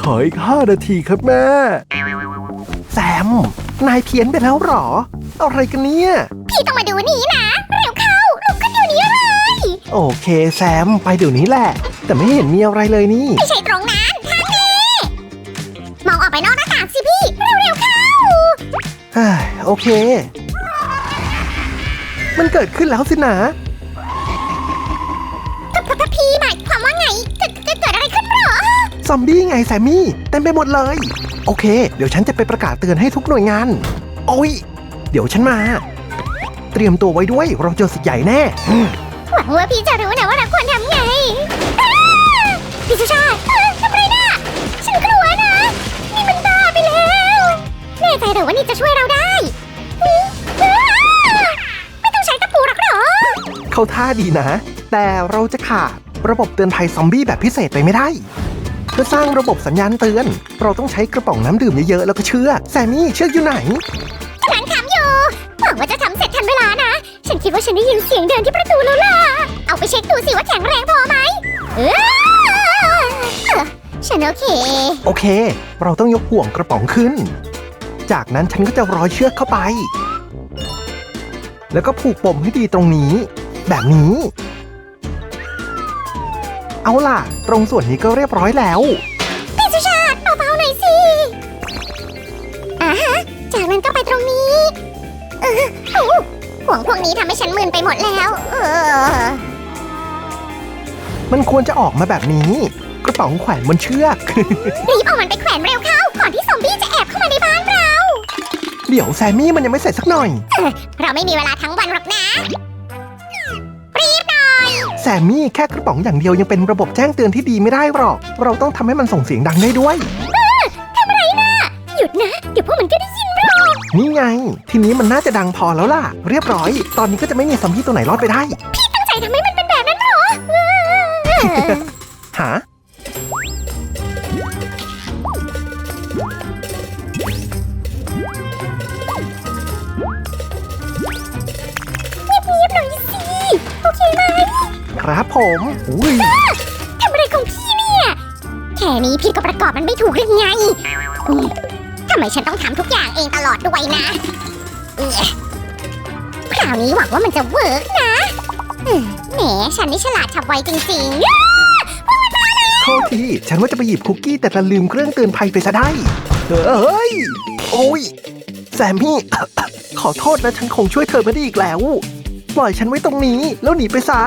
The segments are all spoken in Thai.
ขออีกห้านาทีครับแม่ แซม นายเพี้ยนไปแล้วเหรอ อะไรกันเนี่ย พี่ต้องมาดูนี่นะ เร็วเข้าลุกขึ้นเดี๋ยวนี้เลย โอเคแซมไปเดี๋ยวนี้แหละ แต่ไม่เห็นมีอะไรเลยนี่ ไม่ใช่ตรงนั้นทางนี้ มองออกไปนอกหน้าต่างสิพี่ เร็วๆเข้าเฮ้ยโอเค มันเกิดขึ้นแล้วสินะ อมบี้ไงแซมมี่เต็มไปหมดเลย โอเค เดี๋ยวฉันจะไปประกาศเตือนให้ทุกหน่วยงาน โอ้ย เดี๋ยวฉันมา เตรียมตัวไว้ด้วยเราเจอสิ่งใหญ่แน่ หวังว่าพี่จะรู้นะว่าเราควรทำไงอ้าพี่สุชาติเอ้ยทำไรน่ะ ฉันกลัวนะ นี่มันบ้าไปแล้วแน่ใจเหรือว่านี่จะช่วยเราได้อื้ออ้าไม่ต้องใช้ตะปูหรอกเหรอ เข้าท่าดีนะ แต่เราจะขาดระบบเตือนภัยซอมบี้แบบพิเศษไปไม่ได้เพื่อสร้างระบบสัญญาณเตือน เราต้องใช้กระป๋องน้ำดื่มเยอะๆ แล้วก็เชือกแซมมี่เชือกอยู่ไหนกำลังทำอยู่หวังว่าจะทำเสร็จทันเวลานะ ฉันคิดว่าฉันได้ยินเสียงเดินที่ประตูแล้วล่ะ เอาไปเช็คดูสิว่าแข็งแรงพอไหมเอ้อฉันโอเค โอเค เราต้องยกห่วงกระป๋องขึ้น จากนั้นฉันก็จะร้อยเชือกเข้าไป แล้วก็ผูกปมให้ดีตรงนี้ แบบนี้ เอาล่ะ ตรงส่วนนี้ก็เรียบร้อยแล้ว พี่สุชาติเบาๆหน่อยสิอ่าฮะ จากนั้นก็ไปตรงนี้ เออโอ้ห่วงพวกนี้ทำให้ฉันมึนไปหมดแล้ว เออ มันควรจะออกมาแบบนี้ กระป๋องแขวนบนเชือก รีบเอามันไปแขวนเร็วเข้า ก่อนที่ซอมบี้จะแอบเข้ามาในบ้านเรา เดี๋ยวแซมมี่มันยังไม่เสร็จสักหน่อยเราไม่มีเวลาทั้งวันหรอกนะรีบหน่อย แซมมี่แค่กระป๋องอย่างเดียวยังเป็นระบบแจ้งเตือนที่ดีไม่ได้หรอก เราต้องทำให้มันส่งเสียงดังได้ด้วย ทำอะไรนะหยุดนะ เดี๋ยวพวกมันก็ได้ยินเรานี่ไง ทีนี้มันน่าจะดังพอแล้วล่ะ เรียบร้อย ตอนนี้ก็จะไม่มีซอมบี้ตัวไหนรอดไปได้ ตั้งใจทำให้มันเป็นแบบนั้นเหรอเออหา ครับผมอุ้ยทำอะไรของพี่เนี่ย แค่นี้พี่ก็ประกอบมันไม่ถูกหรือไงอืมทำไมฉันต้องทำทุกอย่างเองตลอดด้วยนะเอ๊ะคราวนี้หวังว่ามันจะเวิร์กนะเออแหมฉันนี่ฉลาดฉับไวจริงๆ โทษที ฉันว่าจะไปหยิบคุกกี้แต่ดันลืมเครื่องเตือนภัยไปซะได้เฮ้ย โอ้ย แซมมี่ ขอโทษนะ ฉันคงช่วยเธอไม่ได้อีกแล้ว ปล่อยฉันไว้ตรงนี้แล้วหนีไปซะ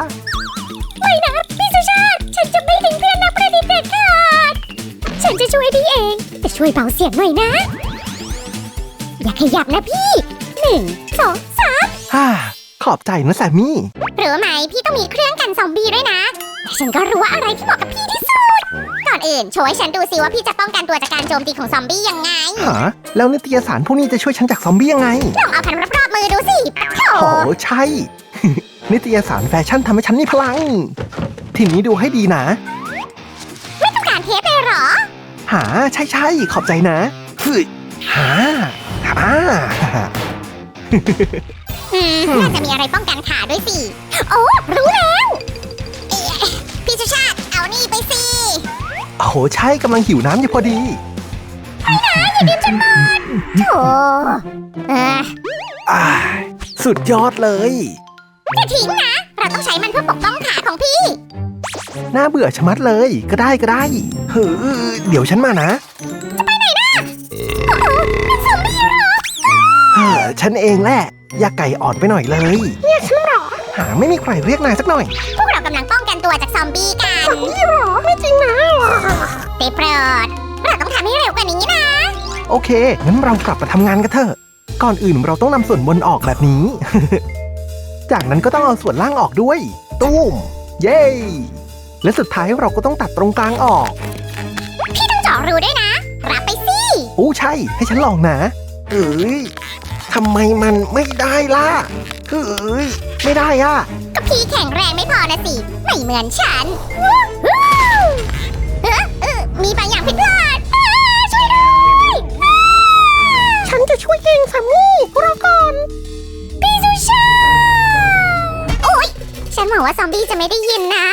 นจะไม่ทิ้งเพื่อนนักประดิษฐ์เด็ดขาดฉันจะช่วยพี่เอง แต่ช่วยเบาเสียงหน่อยนะ อย่าขยับนะพี่หนึ่งสองสามฮ่าขอบใจนะแซมมี่รู้ไหมพี่ต้องมีเครื่องกันซอมบี้ด้วยนะแต่ฉันก็รู้ว่าอะไรที่เหมาะกับพี่ที่สุด ก่อนอื่นโชว์ให้ฉันดูสิว่าพี่จะป้องกันตัวจากการโจมตีของซอมบี้ยังไงหาแล้วนิตยสารพวกนี้จะช่วยฉันจากซอมบี้ยังไง ลองเอาพันรอบๆมือดูสิปะโถ โอ้ใช่ นิตยสารแฟชั่นทำให้ฉันมีพลัง ทีนี้ดูให้ดีนะ ไม่ต้องการเทปเลยเหรอ หาใช่ใช่ขอบใจนะเฮ้ยหาหาอืมน่าจะมีอะไรป้องกันขาด้วยสิ โอ้รู้แล้วเอ๊ะพี่สุชาติเอานี่ไปสิโอ้โหใช่กำลังหิวน้ำอยู่พอดี โถเออ อ่าสุดยอดเลย อย่าทิ้งนะ เราต้องใช้มันเพื่อปกป้องขาของพี่ น่าเบื่อชะมัดเลย ก็ได้ก็ได้ เฮ้อเดี๋ยวฉันมานะซอมบี้เหรอเฮ้อฉันเองแหละ อย่าไก่อ่อนไปหน่อยเลย เรียกฉันเหรอ หาไม่มีใครเรียกนายสักหน่อย พวกเรากำลังป้องกันตัวจากซอมบี้กัน ซอมบี้เหรอ ไม่จริงนะได้โปรดเราต้องทำให้เร็วกว่านี้นะ โอเค งั้นเรากลับมาทำงานกันเถอะ ก่อนอื่นเราต้องนำส่วนบนออกแบบนี้ จากนั้นก็ต้องเอาส่วนล่างออกด้วย ตุ้ม เย้ และสุดท้ายเราก็ต้องตัดตรงกลางออก พี่ต้องเจาะรูด้วยนะ รับไปสโอ้ใช่ ให้ฉันลองนะ เอ้ยทำไมมันไม่ได้ล่ะเอ้ยไม่ได้อะ ก็พี่แข็งแรงไม่พอนะสิ ไม่เหมือนฉันวู้ฮู้เออเออมีบางอย่างผิดพลาดอ้าช่วยด้วยอ้า ฉันจะช่วยเองแซมมี่รอก่อน ฉันหวังว่าซอมบี้จะไม่ได้ยินนะ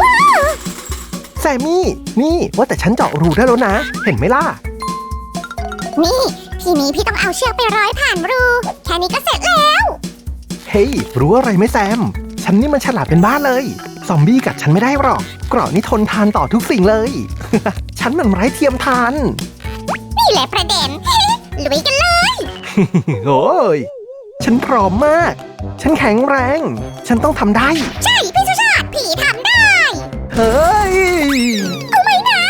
ว้าวแซมมี่ นี่ว่าแต่ฉันเจาะรูได้แล้วนะ เห็นไหมล่ะ นี่ ทีนี้พี่ต้องเอาเชือกไปร้อยผ่านรู แค่นี้ก็เสร็จแล้ว เฮ้ย รู้อะไรไหมแซม ฉันนี่มันฉลาดเป็นบ้าเลย ซอมบี้กัดฉันไม่ได้หรอก เกราะนี่ทนทานต่อทุกสิ่งเลย ฉันมันไร้เทียมทาน นี่แหละประเด็น ลุยกันเลย โอ้ย ฉันพร้อมมาก ฉันแข็งแรง ฉันต้องทำได้ ใช่ พี่สุชาติผีทำได้ เฮ้ย เอาไหมนะ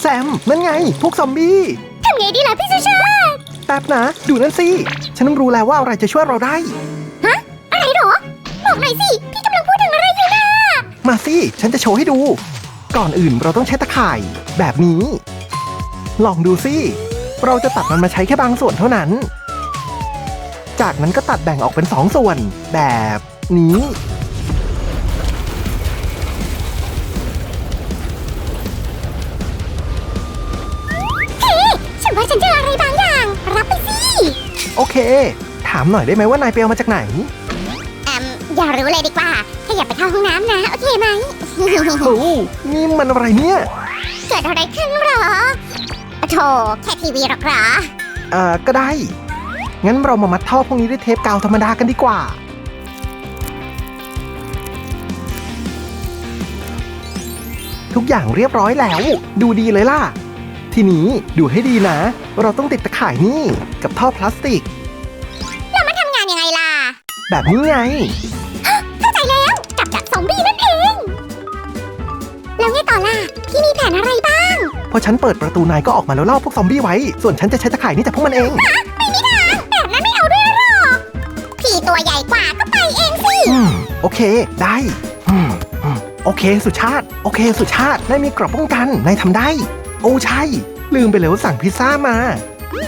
แซมนั่นไง พวกซอมบี้ ทำไงดีล่ะพี่สุชาติแป๊บนะ ดูนั่นสิ ฉันรู้แล้วว่าอะไรจะช่วยเราได้อะไรหรอ บอกหน่อยสิ พี่กำลังพูดถึงอะไรอยู่นะมาสิ ฉันจะโชว์ให้ดู ก่อนอื่นเราต้องใช้ตะข่าย แบบนี้ ลองดูสิ เราจะตัดมันมาใช้แค่บางส่วนเท่านั้น จากนั้นก็ตัดแบ่งออกเป็นสองส่วน แบบนี้ เฮ้ฉันว่าฉันเจออะไรบางอย่าง รับไปสิ โอเค ถามหน่อยได้ไหมว่านายไปเอามาจากไหน แอมอย่ารู้เลยดีกว่าถ้าอยากไปเข้าห้องน้ำนะ โอเคไหม โอ้นี่มันอะไรเนี่ย เกิดอะไรขึ้นหรอโธ่แค่ทีวีหรอกเหรอเอ่อก็ได้ งั้นเรามามัดท่อพวกนี้ด้วยเทปกาวธรรมดากันดีกว่า ทุกอย่างเรียบร้อยแล้ว ดูดีเลยล่ะ ทีนี้ดูให้ดีนะ เราต้องติดตะข่ายนี่ กับท่อพลาสติกแล้วมันทำงานยังไงล่ะ แบบนี้ไง เข้าใจแล้ว กับดักซอมบี้นั่นเอง แล้วไงต่อล่ะ พี่มีแผนอะไรบ้าง พอฉันเปิดประตูนายก็ออกมาแล้วล่อพวกซอมบี้ไว้ ส่วนฉันจะใช้ตะข่ายนี่จับพวกมันเองไม่มีทาง โอเค ได้อืมอืมโอเค สุชาติ โอเค สุชาตินายมีเกรอบป้องกันนายทำได้ โอ้ใช่ ลืมไปเลยว่าสั่งพิซซ่ามา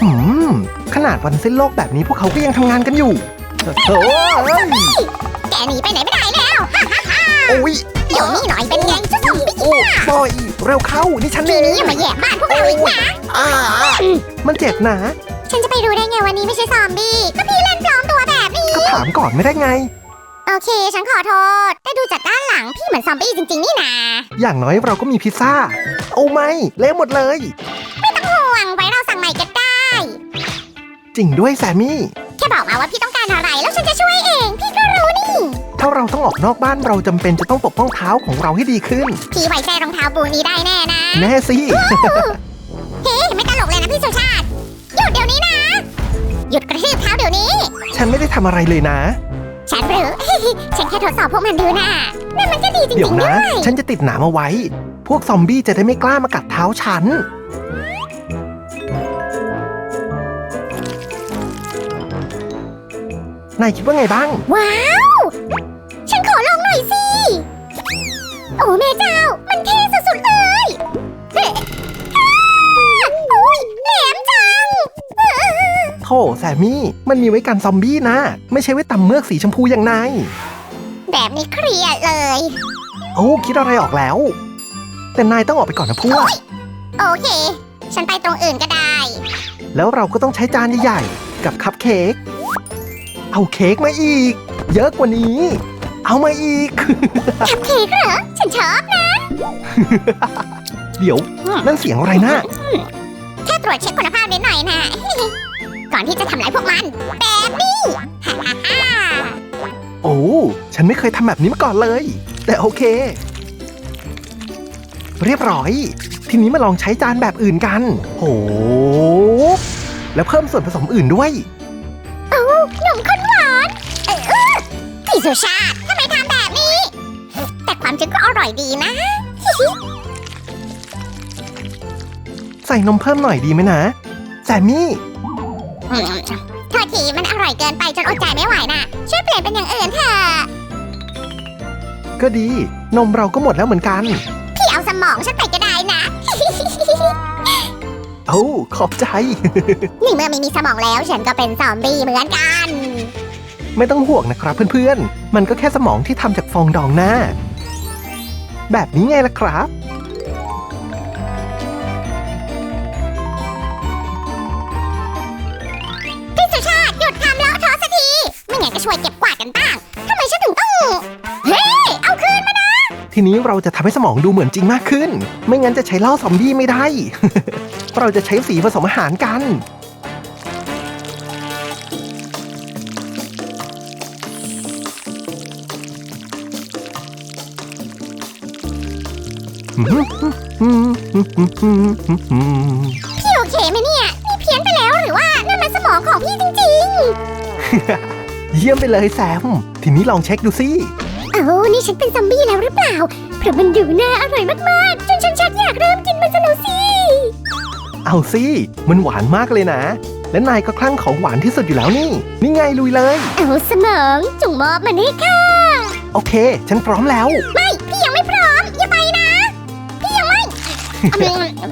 อืมขนาดวันสิ้นโลกแบบนี้พวกเขาก็ยังทำงานกันอยู่โอ้ยแกหนีไปไหนไม่ได้แล้วฮ่าฮ่าฮ่าโอ้ยเดี๋ยวนี้หน่อยเป็นไงเจ้าซอมบี้โอ้ปล่อยเร็วเข้านี่ฉันทีเองนี้อย่ามาแย่บ้านพวกเราอีกนะอ่ามันเจ็บนะ ฉันจะไปรู้ได้ไงวันนี้ไม่ใช่ซอมบี้ก็พี่เล่นปลอมตัวแบบนี้ก็ถามก่อนไม่ได้ไง โอเค ฉันขอโทษ แต่ดูจากด้านหลังพี่เหมือนซอมบี้จริง ๆ นี่นาอย่างน้อยเราก็มีพิซซ่า โอ้ไม่ เละหมดเลยห่วงไว้เราสั่งใหม่ก็ได้ จริงด้วยแซมมี่ แค่บอกมาว่าพี่ต้องการอะไรแล้วฉันจะช่วยเอง พี่ก็รู้นี่ ถ้าเราต้องออกนอกบ้านเราจำเป็นจะต้องปกป้องเท้าของเราให้ดีขึ้น พี่ไว้ใจรองเท้าบูนี้ได้แน่นะ แน่สิ เฮ้ไม่ตลกเลยนะพี่สุชาติ หยุดเดี๋ยวนี้นะ หยุดกระทืบเท้าเดี๋ยวนี้ ฉันไม่ได้ทำอะไรเลยนะ ฉันหรือ ฉันแค่ทดสอบพวกมันดูนะนั่นมันก็ดีจริเดี๋ยวงๆด้นะวยฉันจะติดหนามเอาไว้ พวกซอมบี้จะได้ไม่กล้ามากัดเท้าฉัน นายคิดว่าไงบ้าง ว้าว ฉันขอลองหน่อยสิ โอ้แม่เจ้า แซมมี่ มันมีไว้กันซอมบี้นะ ไม่ใช่ไว้ตำเมือกสีชมพูอย่างนายแบบนี้เครียดเลย โอ้คิดอะไรออกแล้ว แต่นายต้องออกไปก่อนนะพวก โอเค ฉันไปตรงอื่นก็ได้ แล้วเราก็ต้องใช้จานใหญ่ๆ กับคัพเค้ก เอาเค้กมาอีก เยอะกว่านี้ เอามาอีก คัพเค้กเหรอ ฉันชอบนะ เดี๋ยว นั่นเสียงอะไรนะ แค่ตรวจเช็คคุณภาพนิดหน่อยนะ ก่อนที่จะทำลายพวกมันแบบนี้ฮ่าฮ่าฮ่าโอ้ฉันไม่เคยทำแบบนี้มาก่อนเลย แต่โอเค เรียบร้อย ทีนี้มาลองใช้จานแบบอื่นกันโหแล้วเพิ่มส่วนผสมอื่นด้วยเอ้าหนุ่มข้นหวานเออเออพี่สุชาติทำไมทำแบบนี้ แต่ความจริงก็อร่อยดีนะ ใส่นมเพิ่มหน่อยดีไหมนะแซมมี่อืม โทษทีมันอร่อยเกินไปจนอดใจไม่ไหวน่ะ ช่วยเปลี่ยนเป็นอย่างอื่นเถอะก็ดี นมเราก็หมดแล้วเหมือนกัน พี่เอาสมองฉันไปก็ได้นะ เอ้าขอบใจ นี่เมื่อไม่มีสมองแล้วฉันก็เป็นซอมบี้เหมือนกัน ไม่ต้องห่วงนะครับเพื่อนๆ มันก็แค่สมองที่ทำจากฟองดองหน้า แบบนี้ไงล่ะครับ ทีนี้เราจะทำให้สมองดูเหมือนจริงมากขึ้น ไม่งั้นจะใช้เหล้าซอมบี้ไม่ได้ เราจะใช้สีผสมอาหารกัน พี่โอเคไหมเนี่ยนี่เพี้ยนไปแล้วหรือว่านั่นมันสมองของพี่จริงเยี่ยมไปเลยแซม ทีนี้ลองเช็คดูสิๆเอ้านี่ฉันเป็นซอมบี้แล้วหรือเปล่า เพราะมันดูน่าอร่อยมากๆ จนฉันชักอยากเริ่มกินมันซะแล้วสิ เอาสิมันหวานมากเลยนะ และนายก็คลั่งของหวานที่สุดอยู่แล้วนี่ นี่ไงลุยเลย เอาสมองจงมอบมันให้ค่ะ โอเค ฉันพร้อมแล้ว ไม่ พี่ยังไม่พร้อม อย่าไปนะ พี่ยังไม่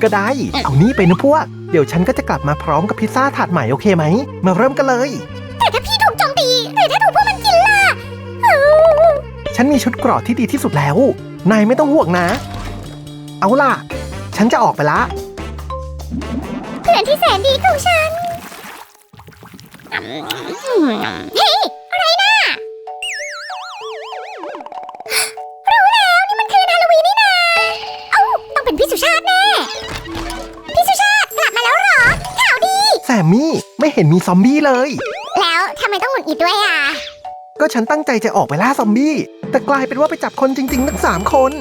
ก็ได้ เอานี่ไปนะพวก เดี๋ยวฉันก็จะกลับมาพร้อมกับพิซซ่าถาดใหม่โอเคไหม มาเริ่มกันเลย ฉันมีชุดเกรอดที่ดีที่สุดแล้ว นายไม่ต้องห่วงนะ เอาล่ะ ฉันจะออกไปละ เพื่อนที่แสนดีของฉัน เฮ้ยอะไรนะรู้แล้ว นี่มันคืนฮาโลวีนนี่นาเอ้าต้องเป็นพี่สุชาติแน่ พี่สุชาติกลับมาแล้วเหรอ ข่าวดี แซมมี่ไม่เห็นมีซอมบี้เลย แล้วทำไมต้องหงุดหงิดด้วยอะ ก็ฉันตั้งใจจะออกไปล่าซอมบี้ แต่กลายเป็นว่าไปจับคนจริงๆทั้งสามคน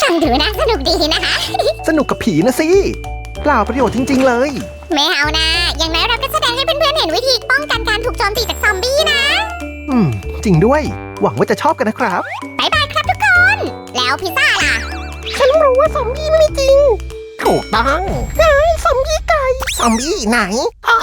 ช่างดูนะ สนุกดีนะคะ สนุกกับผีนะสิเปล่าประโยชน์จริง ๆ เลย ไม่เอานะ อย่างน้อยเราก็แสดงให้เพื่อนๆเห็นวิธีป้องกันการถูกโจมตีจากซอมบี้นะ อืม จริงด้วย หวังว่าจะชอบกันนะครับ บายบายครับทุกคน แล้วพิซซ่าล่ะ ฉันรู้ว่าซอมบี้ไม่มีจริงถูกต้องไอ้ซอมบี้ไก่ ซอมบี้ไหนอ่า